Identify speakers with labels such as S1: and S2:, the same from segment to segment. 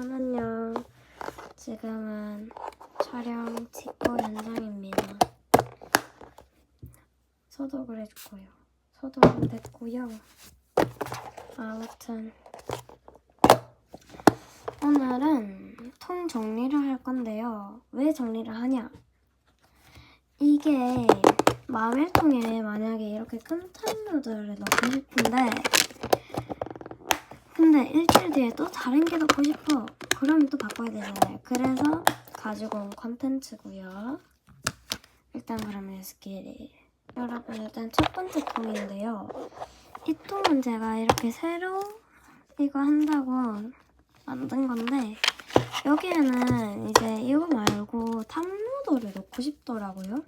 S1: 안녕. 지금은 촬영 직후 현장입니다. 소독을 거예요. 소독은 됐고요. 아무튼 오늘은 통 정리를 할 건데요. 왜 정리를 하냐? 이게 마멜통에 만약에 이렇게 큰 탑누들을 넣고 싶은데 근데 일주일 뒤에 또 다른 게 넣고 싶어. 그러면 또 바꿔야 되잖아요. 그래서 가지고 온 컨텐츠고요. 일단 그러면 스킬. 여러분 일단 첫 번째 통인데요. 이 통은 제가 이렇게 새로 이거 한다고 만든 건데 여기에는 이제 이거 말고 탑로더를 넣고 싶더라고요.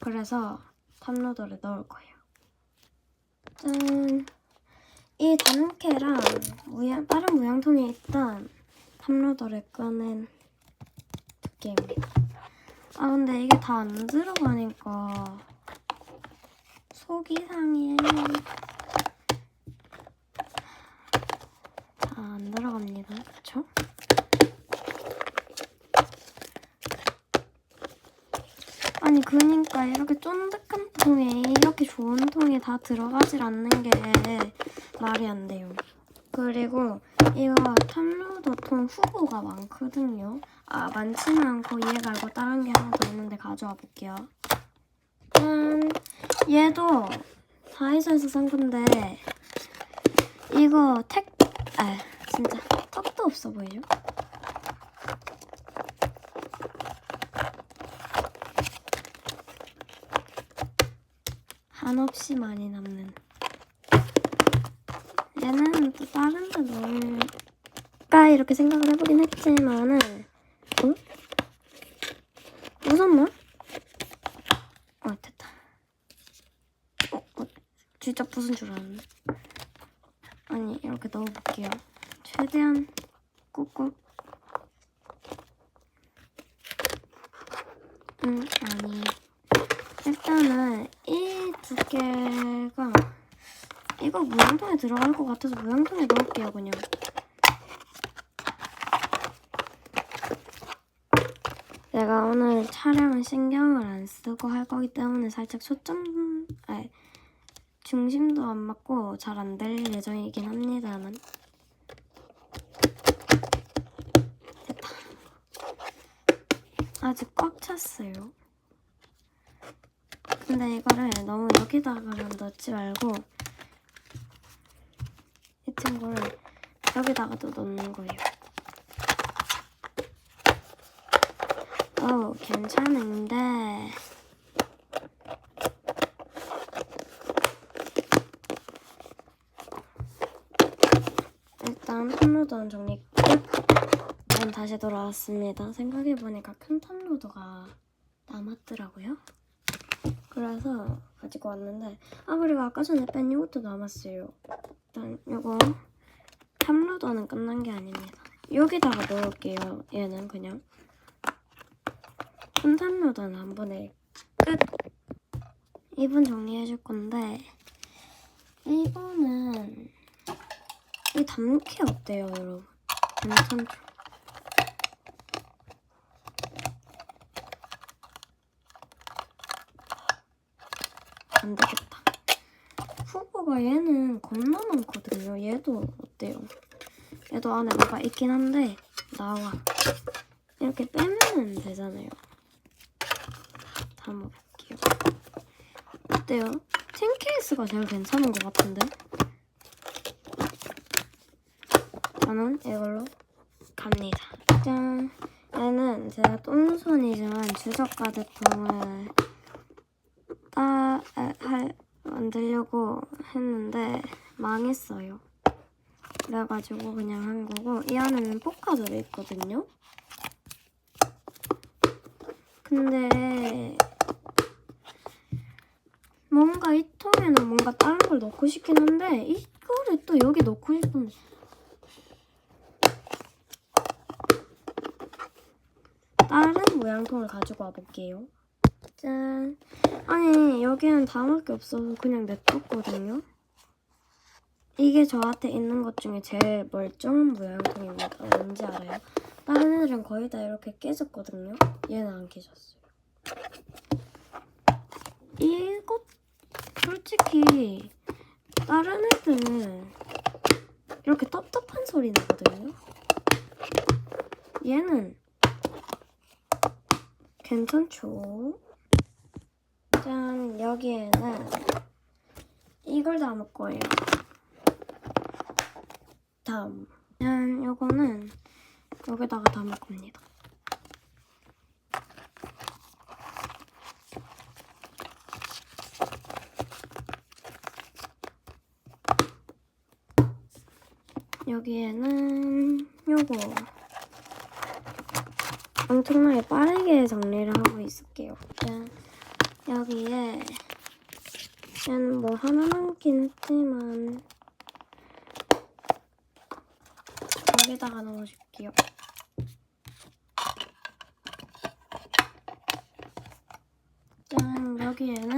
S1: 그래서 탑로더를 넣을 거예요. 짠. 이 단캐랑 무양, 다른 무양통에 있던 탑로더를 꺼낸 두께입니다. 아 근데 이게 다 안 들어가니까 속이 상해. 다 안 들어갑니다. 그쵸? 아니 그니까 이렇게 쫀득한 통에 이렇게 좋은 통에 다 들어가질 않는 게 말이 안 돼요. 그리고 이거 탑로더 통 후보가 많거든요. 아 많지는 않고 얘 말고 다른 게 하나 더 있는데 가져와 볼게요. 짠! 얘도 다이소에서 산 건데 이거 택... 아 진짜 턱도 없어 보이죠? 한없이 많이 남는. 얘는 또 다른 데 넣을까? 이렇게 생각을 해보긴 했지만은 응? 무섭나? 어 됐다. 어, 어 진짜 부순 줄 알았네. 아니 이렇게 넣어볼게요. 최대한 꾹꾹. 응 아니. 일단은 이 두께가 이거 무양통에 들어갈 것 같아서 무양통에 넣을게요 그냥. 내가 오늘 촬영은 신경을 안 쓰고 할 거기 때문에 살짝 초점 아니 중심도 안 맞고 잘 안 될 예정이긴 합니다만. 됐다. 아직 꽉 찼어요 근데 이거를 너무 여기다가만 넣지 말고 이 친구를 여기다가도 넣는 거예요. 어우 괜찮은데 일단 탑로더는 정리 끝. 전 다시 돌아왔습니다. 생각해보니까 큰 탑로더가 남았더라고요. 그래서 가지고 왔는데 아 그리고 아까 전에 뺀 이것도 남았어요. 일단 이거 탑로더는 끝난 게 아닙니다. 여기다가 넣을게요. 얘는 그냥 큰 탑로더는 한 번에 끝. 2분 정리해줄 건데 이거는 이 담캐 어때요, 여러분? 괜찮죠? 안 되겠다. 후보가 얘는 겁나 많거든요. 얘도 어때요? 얘도 안에 뭐가 있긴 한데 나와. 이렇게 빼면 되잖아요. 담아볼게요. 어때요? 틴 케이스가 제일 괜찮은 것 같은데? 저는 이걸로 갑니다. 짠! 얘는 제가 똥손이지만 주석 가득통을 따, 아, 할, 만들려고 했는데 망했어요. 그래가지고 그냥 한 거고 이 안에는 포카 들어있거든요. 근데 뭔가 이 통에는 뭔가 다른 걸 넣고 싶긴 한데 이거를 또 여기 넣고 싶은데 다른 모양통을 가지고 와볼게요. 짠. 아니 여기는 담을 게 없어서 그냥 냅뒀거든요. 이게 저한테 있는 것 중에 제일 멀쩡한 모양통입니다. 왠지 알아요? 다른 애들은 거의 다 이렇게 깨졌거든요. 얘는 안 깨졌어요. 이것 솔직히 다른 애들은 이렇게 텁텁한 소리 나거든요. 얘는 괜찮죠? 짠 여기에는 이걸 담을 거예요. 다음 짠 요거는 여기다가 담을 겁니다. 여기에는 요거 엄청나게 빠르게 정리를 하고 있을게요. 짠. 여기에 얘는 뭐 하나 남긴 했지만 여기다가 넣어줄게요. 짠 여기에는